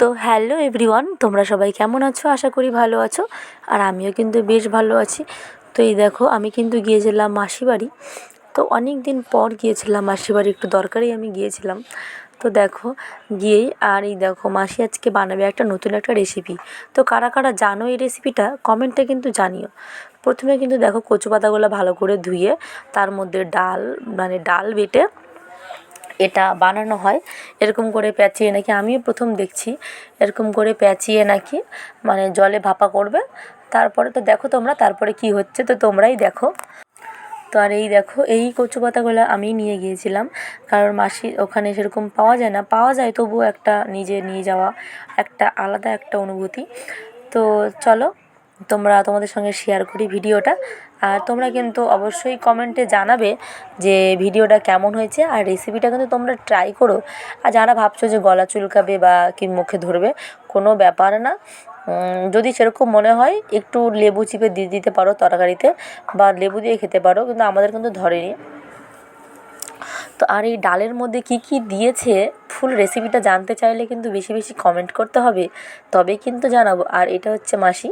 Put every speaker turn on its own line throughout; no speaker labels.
তো hello everyone, তোমরা সবাই কেমন আছো? আশা করি ভালো আছো। আর আমিও কিন্তু বেশ ভালো আছি। তো এই দেখো, আমি কিন্তু গিয়েছিলাম মাসি বাড়ি তো অনেক দিন পর গিয়েছিলাম মাসি বাড়ি একটু দরকারেই আমি গিয়েছিলাম। তো দেখো, গিয়েই আর এই দেখো, মাসি আজকে বানাবে একটা নতুন একটা রেসিপি তো কারা কারা জানো এই রেসিপিটা কমেন্টে কিন্তু জানিও। প্রথমে কিন্তু দেখো কচু পাতাগুলো ভালো করে ধুয়ে, তার মধ্যে ডাল মানে ডাল বেটে এটা বানানো হয়। এরকম করে প্যাঁচিয়ে নাকি আমিও প্রথম দেখছি। এরকম করে প্যাঁচিয়ে নাকি মানে জলে ভাপা করবে। তারপরে তো দেখো তোমরা, তারপরে কি হচ্ছে তো তোমরাই দেখো। তো আর এই দেখো, এই কচু পাতাগুলো আমি নিয়ে গিয়েছিলাম। কারণ মাসি ওখানে সেরকম পাওয়া যায় না। পাওয়া যায় তবুও একটা নিজে নিয়ে যাওয়া, একটা আলাদা একটা অনুভূতি। তো চলো তোমরা তোমাদের সঙ্গে শেয়ার করি ভিডিওটা। আর তোমরা কিন্তু অবশ্যই কমেন্টে জানাবে যে ভিডিওটা কেমন হয়েছে, আর রেসিপিটা কিন্তু তোমরা ট্রাই করো। আর যারা ভাবছ যে গলা চুলকাবে বা কি মুখে ধরবে, কোনো ব্যাপার না। যদি সেরকম মনে হয়, একটু লেবু চিপে দিয়ে দিতে পারো তরকারিতে, বা লেবু দিয়ে খেতে পারো, কিন্তু আমাদের কিন্তু ধরেনি। তো আর এই ডালের মধ্যে কী কী দিয়েছে, ফুল রেসিপিটা জানতে চাইলে কিন্তু বেশি বেশি কমেন্ট করতে হবে। তবেই কিন্তু জানাব। আর এটা হচ্ছে মাসি।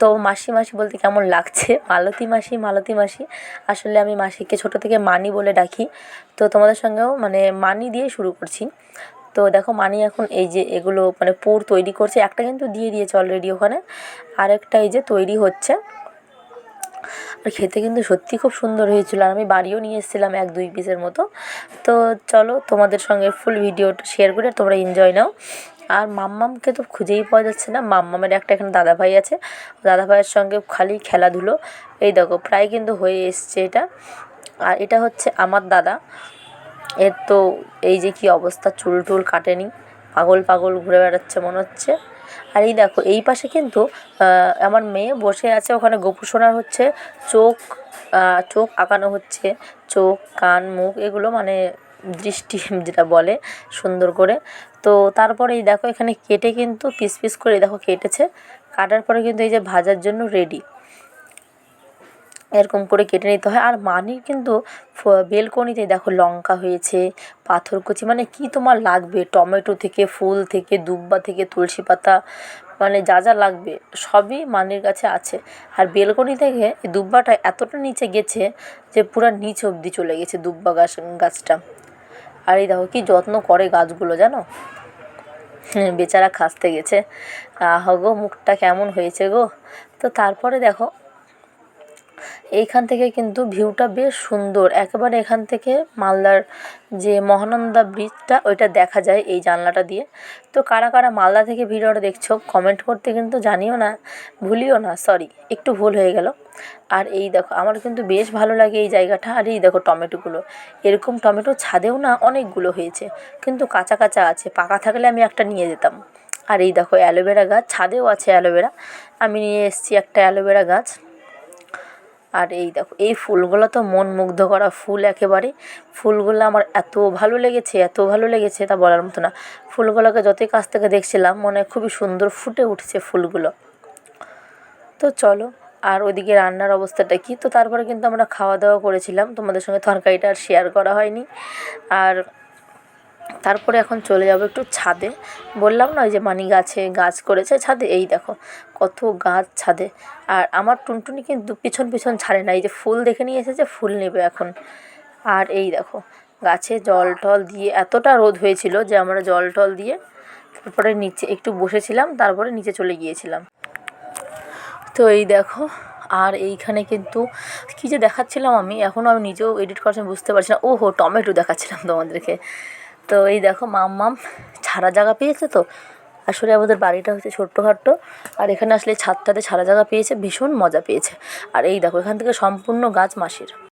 তো মাসি মাসি বলতে কেমন লাগছে? মালতী মাসি মালতী মাসি। আসলে আমি মাসিকে ছোট থেকে মানি বলে ডাকি। তো তোমাদের সঙ্গেও মানে মানি দিয়ে শুরু করছি। তো দেখো মানি এখন এই যে এগুলো মানে পুর তৈরি করছে। একটা কিন্তু দিয়ে দিয়েছে অলরেডি ওখানে। আরেকটা এই যে তৈরি হচ্ছে। আর খেতে কিন্তু সত্যি খুব সুন্দর হয়েছিল। আর আমি বাড়িও নিয়ে এসেছিলাম এক দুই পিসের মতো। তো চলো তোমাদের সঙ্গে ফুল ভিডিওটা শেয়ার করে তোমরা এনজয় নাও। আর মাম্মামকে তো খুঁজেই পাওয়া যাচ্ছে না। মাম্মামের একটা এখানে দাদা ভাই আছে। দাদাভাইয়ের সঙ্গে খালি খেলাধুলো। এই দেখো, প্রায় কিন্তু হয়ে এসছে এটা। আর এটা হচ্ছে আমার দাদা। এর তো এই যে কি অবস্থা, চুল টুল কাটেনি। পাগল পাগল ঘুরে বেড়াচ্ছে মনে হচ্ছে। আর এই দেখো, এই পাশে কিন্তু আমার মেয়ে বসে আছে, ওখানে গোপু সোনার হচ্ছে, চোখ চোখ আঁকানো হচ্ছে, চোখ, কান, মুখ, এগুলো মানে দৃষ্টি যেটা বলে সুন্দর করে। তো তারপরে এই দেখো, এখানে কেটে কিন্তু পিস পিস করে দেখো কেটেছে, কাটার পরে কিন্তু এই যে ভাজার জন্য রেডি এরকম করে কেটে নিতে হয়। আর মানির কিন্তু বেলকনিতে দেখো লঙ্কা হয়েছে পাথরকুচি মানে কি তোমার লাগবে? টমেটো থেকে, ফুল থেকে, দুব্বা থেকে, তুলসী পাতা মানে যা যা লাগবে, সবই মানির কাছে আছে। আর বেলকনি থেকে দুব্বাটা এতটা নিচে গেছে যে পুরো নিচ অবধি চলে গেছে দুব্বা গাছ, গাছটা। আর এই দেখো কি যত্ন করে গাছগুলো, জানো? বেচারা খাসতে গেছে। আহ গো, মুখটা কেমন হয়েছে গো। তো তারপরে দেখো এইখান থেকে কিন্তু ভিউটা বেশ সুন্দর। একেবারে এখান থেকে মালদার যে মহানন্দা ব্রিজটা, ওইটা দেখা যায় এই জানলাটা দিয়ে। তো কারা কারা মালদা থেকে ভিডিওটা দেখছ কমেন্ট করতে কিন্তু জানিও না, ভুলিও না সরি একটু ভুল হয়ে গেল। আর এই দেখো, আমার কিন্তু বেশ ভালো লাগে এই জায়গাটা। আর এই দেখো টমেটোগুলো, এরকম টমেটো ছাদেও না অনেকগুলো হয়েছে, কিন্তু কাঁচা কাঁচা আছে, পাকা থাকলে আমি একটা নিয়ে যেতাম। আর এই দেখো অ্যালোভেরা গাছ, ছাদেও আছে অ্যালোভেরা। আমি নিয়ে এসেছি একটা অ্যালোভেরা গাছ। আর এই দেখো, এই ফুলগুলো তো মন মুগ্ধ করা ফুল একেবারে। ফুলগুলো আমার এত ভালো লেগেছে, এত ভালো লেগেছে তা বলার মতো না। ফুলগুলোকে যতই কাছ থেকে দেখছিলাম, মনে খুবই সুন্দর ফুটে উঠছে ফুলগুলো। তো চলো, আর ওদিকে রান্নার অবস্থাটা কী? তো তারপরে কিন্তু আমরা খাওয়া দাওয়া করেছিলাম। তোমাদের সঙ্গে তরকারিটা আর শেয়ার করা হয়নি। আর তারপরে এখন চলে যাব একটু ছাদে। বললাম না, ওই যে মানি গাছে গাছ করেছে ছাদে, এই দেখো কত গাছ ছাদে। আর আমার টুনটুনি কিন্তু পিছন পিছন ছাড়ে না, এই যে ফুল দেখে নিয়ে এসেছে, ফুল নেবে এখন। আর এই দেখো গাছে জল টল দিয়ে এতটা রোদ হয়েছিল যে আমরা জল টল দিয়ে তারপরে নিচে একটু বসেছিলাম, তারপরে নিচে চলে গিয়েছিলাম। তো এই দেখো, আর এইখানে কিন্তু কী যে দেখাচ্ছিলাম আমি এখনও আমি নিজেও এডিট করার সময় বুঝতে পারছি না। ওহো, টমেটো দেখাচ্ছিলাম তোমাদেরকে। তো এই দেখো মাম মাম ছাড়া জায়গা পেয়েছে তো। আসলে আমাদের বাড়িটা হচ্ছে ছোট্টখাট্টো। আর এখানে আসলে ছাদটাতে ছাড়া জায়গা পেয়েছে, ভীষণ মজা পেয়েছে। আর এই দেখো, এখান থেকে সম্পূর্ণ গাছ মাসির।